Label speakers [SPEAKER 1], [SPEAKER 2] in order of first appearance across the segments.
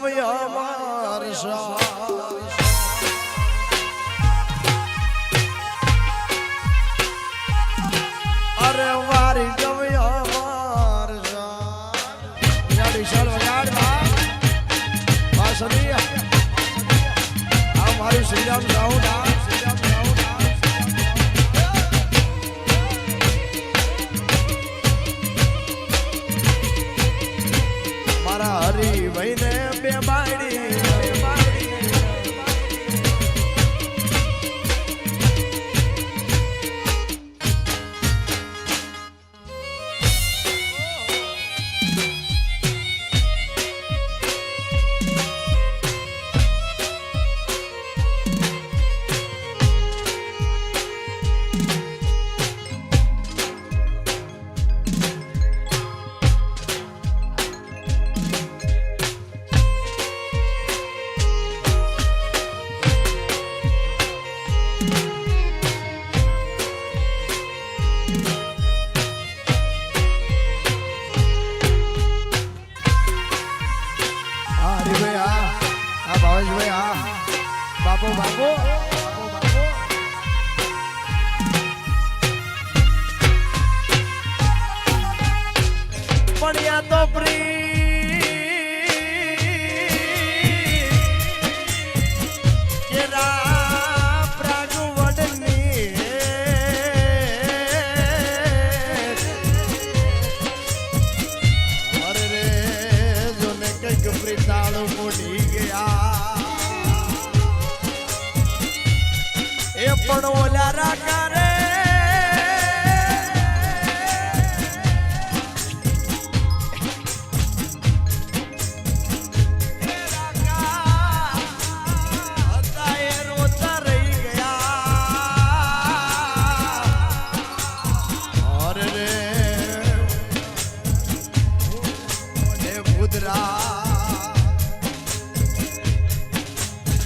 [SPEAKER 1] એકદમ અમાર શાહ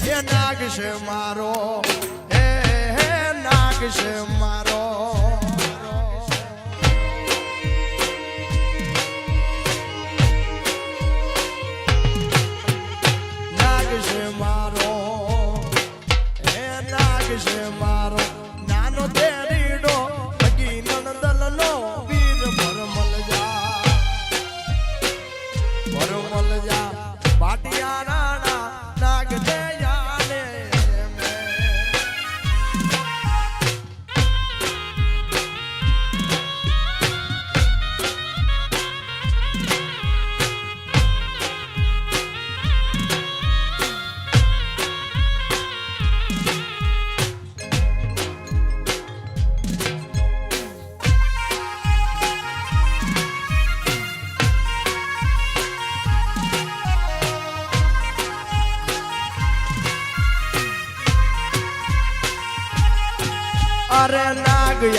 [SPEAKER 1] એ નાગ છે મારો હે નાગ છે મારો.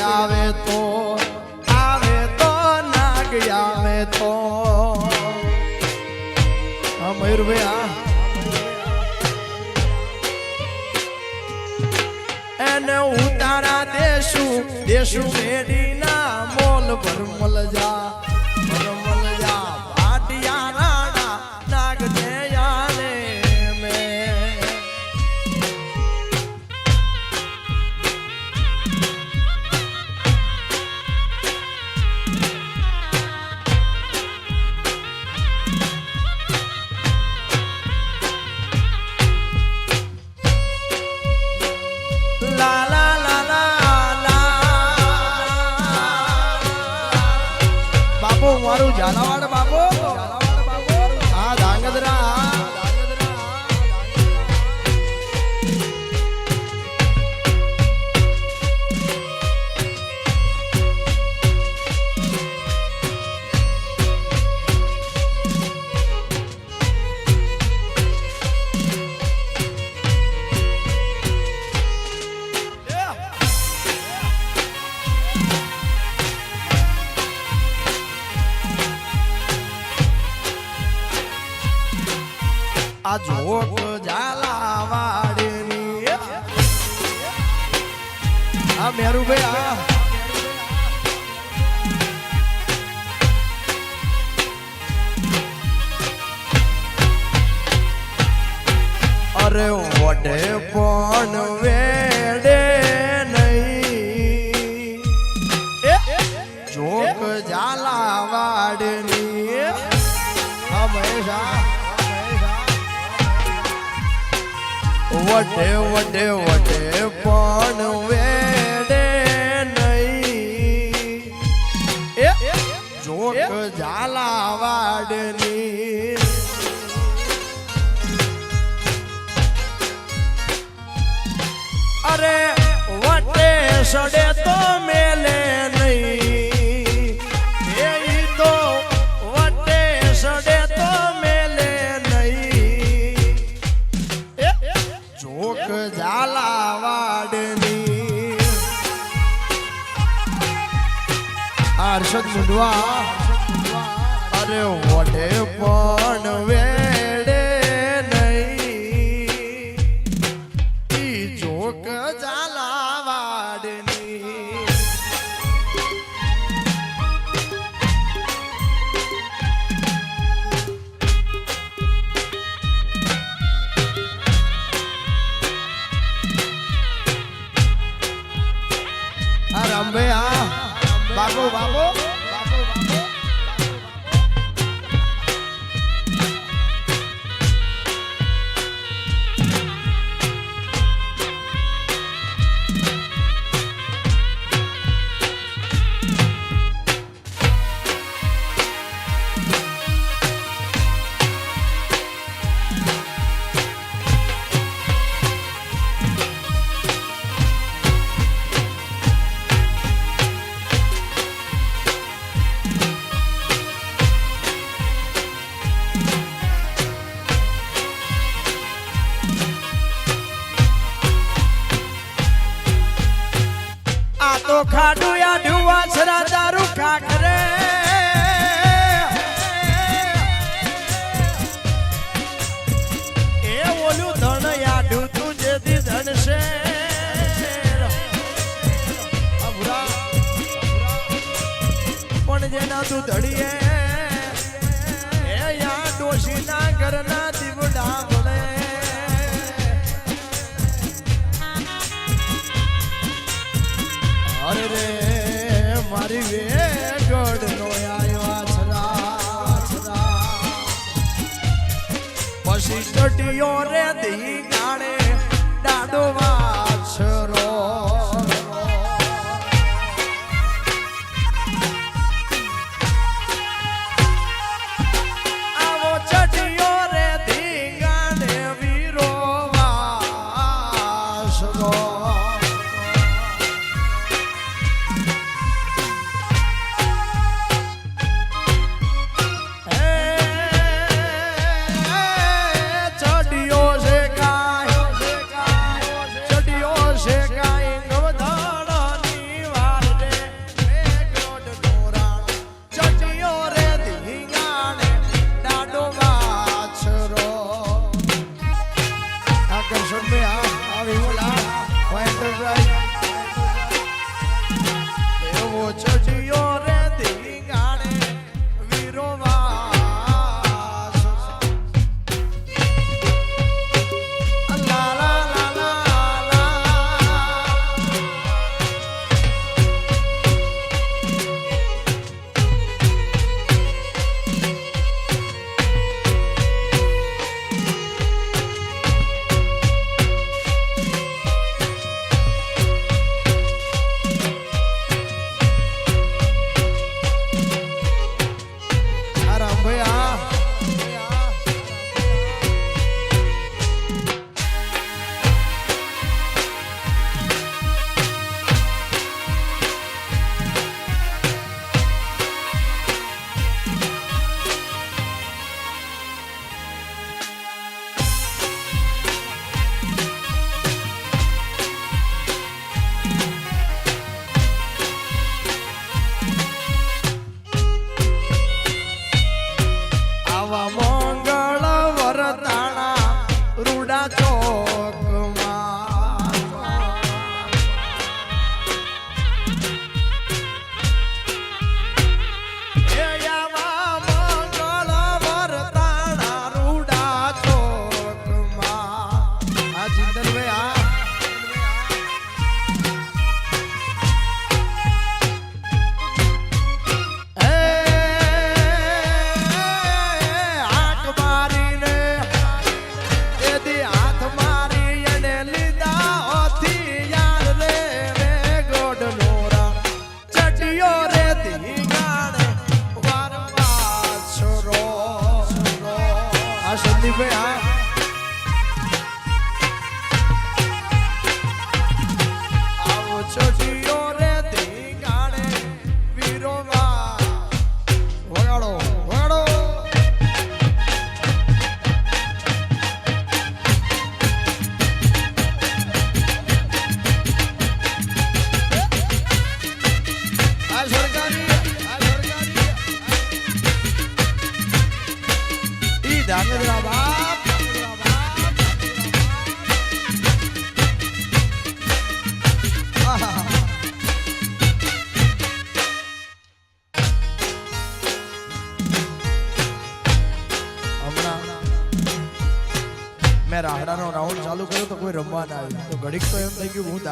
[SPEAKER 1] આવે તો આવે તો નાગ આવે તો. હા મયુરભાઈ હા એને ઉતારા દેશું દેશું મેડીના મોલ ભરમલ જા આ જોક ઝાલા વાળેની આ મેરુભાઈ આ અરે વડે પણ વડે વડે પણ વેડે નહીં. જોક ઝાલાવાડની અરે વટે સડે હર્ષદ આ તો ખાડું યાડું વાછરા દારૂ ખાખરે. એ ઓલું ધણ યાડું તું છે. પણ જેના તું ધડીએ એ યા ડોશીના ઘરના ચટીયો રે દી ગાડે વાછરો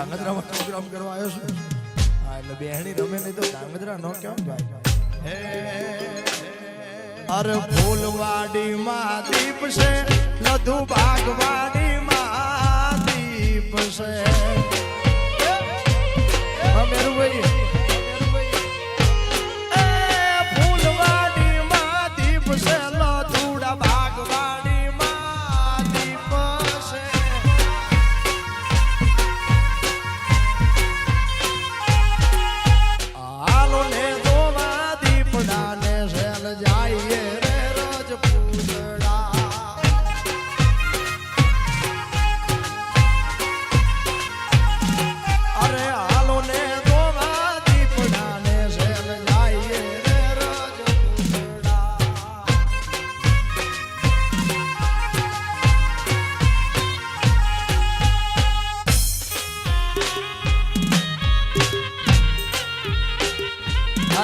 [SPEAKER 1] ધાંગધ્રામાં પ્રોગ્રામ કરવા આવ્યો છું. હા, એટલે બેહણી રમે નહીં તો ધાંગધ્રા નો કેમ ભાઈ અરે ફૂલવાડી માં દીપ છે, લધુ બાગવાડી માં દીપ છે.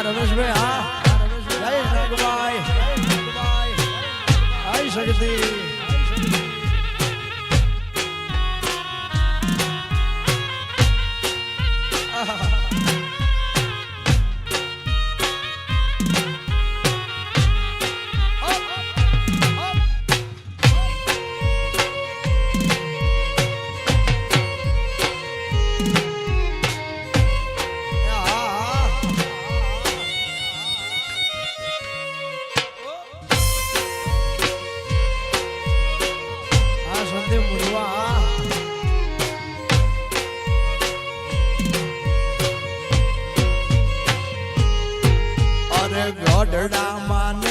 [SPEAKER 1] રમેશભાઈ હા જય નાગભાઈ જય શક્તિ ગોઢડામાં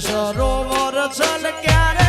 [SPEAKER 1] સરોવર છલ ક્યારે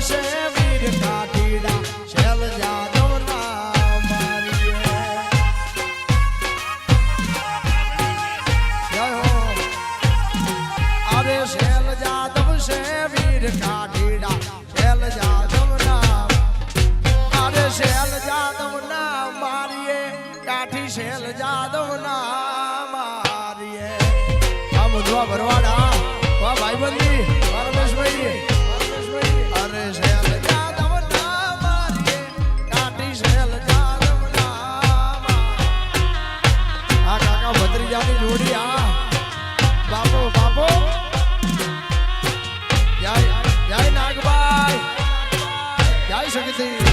[SPEAKER 1] છે વીર કાઠીડા જય શક્તિ જય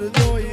[SPEAKER 1] the doy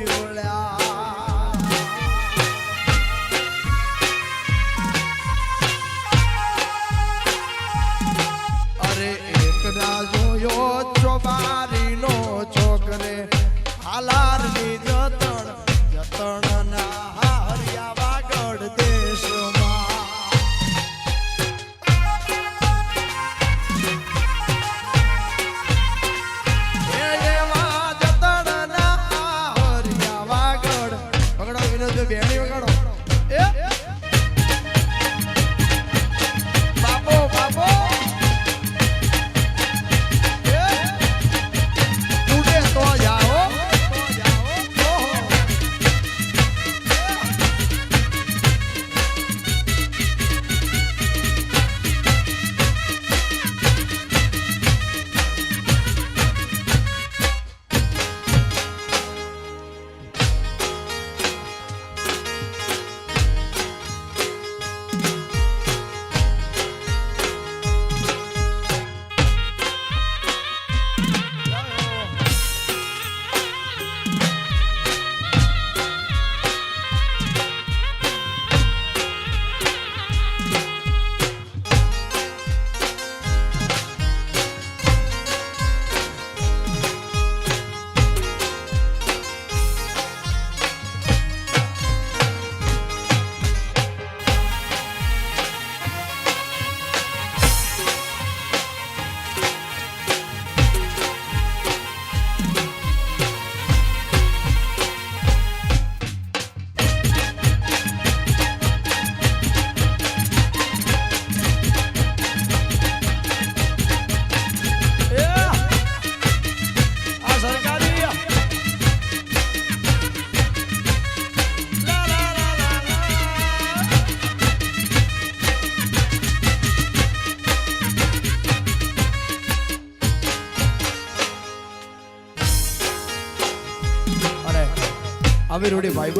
[SPEAKER 1] આવી રૂડી ભાઈ